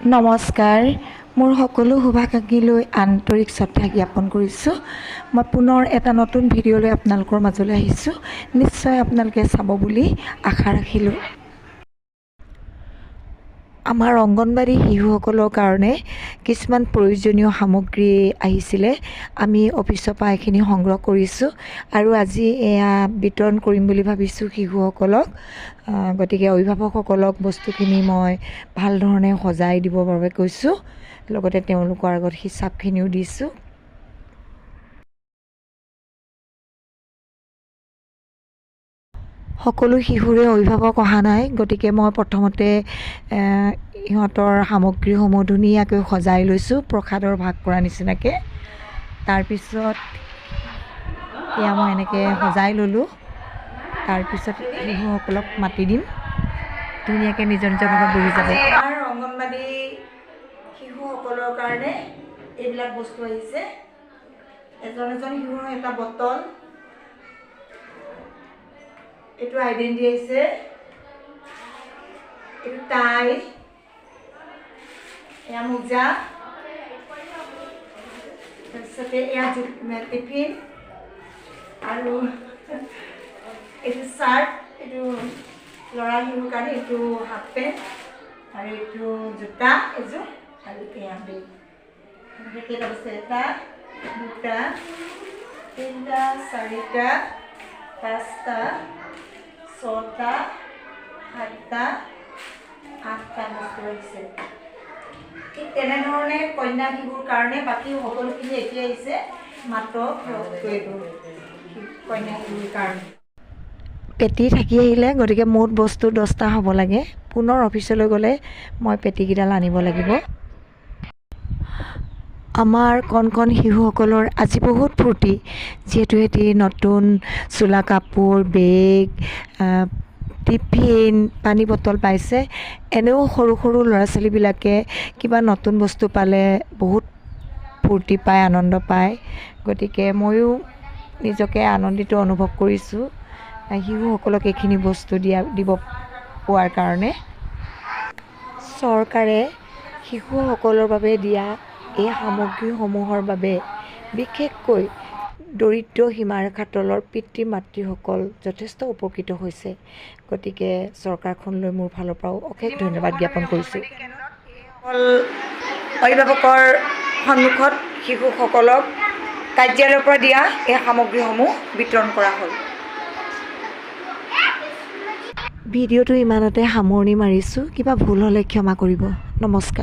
নমস্কাৰ মোৰ সকলো শুভাকাংক্ষীলৈ আন্তৰিক শ্ৰদ্ধা জ্ঞাপন কৰিছোঁ। মই পুনৰ এটা নতুন ভিডিঅ' লৈ আপোনালোকৰ মাজলৈ আহিছোঁ। নিশ্চয় আপোনালোকে চাব বুলি আশা ৰাখিলোঁ। আমাৰ অংগনবাড়ী শিশুসকলৰ কাৰণে কিছুমান প্ৰয়োজনীয় সামগ্ৰী আহিছিলে। আমি অফিচৰ পৰা এইখিনি সংগ্ৰহ কৰিছোঁ আৰু আজি এয়া বিতৰণ কৰিম বুলি ভাবিছোঁ শিশুসকলক। গতিকে অভিভাৱকসকলক বস্তুখিনি মই ভাল ধৰণে সজাই দিবৰ বাবে কৈছোঁ। লগতে তেওঁলোকৰ আগত হিচাপখিনিও দিছোঁ। সকলো শিশুৰে অভিভাৱক অহা নাই। গতিকে মই প্ৰথমতে ইহঁতৰ সামগ্ৰীসমূহ ধুনীয়াকৈ সজাই লৈছোঁ প্ৰসাদৰ ভাগ কৰা নিচিনাকৈ। তাৰপিছত এয়া মই এনেকৈ সজাই ল'লোঁ। তাৰপিছত শিশুসকলক মাতি দিম। ধুনীয়াকৈ নিজৰ নিজৰ ভাগত বহি যাব। আমাৰ অংগনবাড়ী শিশুসকলৰ কাৰণে এইবিলাক বস্তু আহিছে। এজন এজন শিশুৰ এটা বটল। এইটো আইডেণ্টি আহিছে। এইটো টাই এয়া মোজা। তাৰপিছতে এয়া টিফিন। আৰু এইটো চাৰ্ট এইটো ল'ৰা শিশুৰ কাৰণে এইটো হাফ পেণ্ট আৰু এইটো জোতা এযোৰ আৰু এয়া বেগ। কেইটা এটা দুটা তিনিটা চাৰিটা পাঁচটা পেটি থাকি আহিলে গতিকে মুঠ বস্তু দহটা হ'ব লাগে। পুনৰ অফিচলৈ গ'লে মই পেটিকেইডাল আনিব লাগিব। আমাৰ কণ কণ শিশুসকলৰ আজি বহুত ফূৰ্তি যিহেতু সিহঁতি নতুন চোলা কাপোৰ বেগ টিফিন পানী বটল পাইছে। এনেও সৰু সৰু ল'ৰা ছোৱালীবিলাকে কিবা নতুন বস্তু পালে বহুত ফূৰ্তি পায় আনন্দ পায়। গতিকে ময়ো নিজকে আনন্দিত অনুভৱ কৰিছোঁ শিশুসকলক এইখিনি বস্তু দিয়া দিব পোৱাৰ কাৰণে। চৰকাৰে শিশুসকলৰ বাবে দিয়া এই সামগ্ৰীসমূহৰ বাবে বিশেষকৈ দৰিদ্ৰ সীমাৰেখাৰ তলৰ পিতৃ মাতৃসকল যথেষ্ট উপকৃত হৈছে। গতিকে চৰকাৰখনলৈ মোৰ ফালৰ পৰাও অশেষ ধন্যবাদ জ্ঞাপন কৰিছোঁ। অভিভাৱকৰ সন্মুখত শিশুসকলক কাৰ্যালয়ৰ পৰা দিয়া এই সামগ্ৰীসমূহ বিতৰণ কৰা হ'ল। ভিডিঅ'টো ইমানতে সামৰণি মাৰিছোঁ। কিবা ভুল হ'লে ক্ষমা কৰিব। নমস্কাৰ।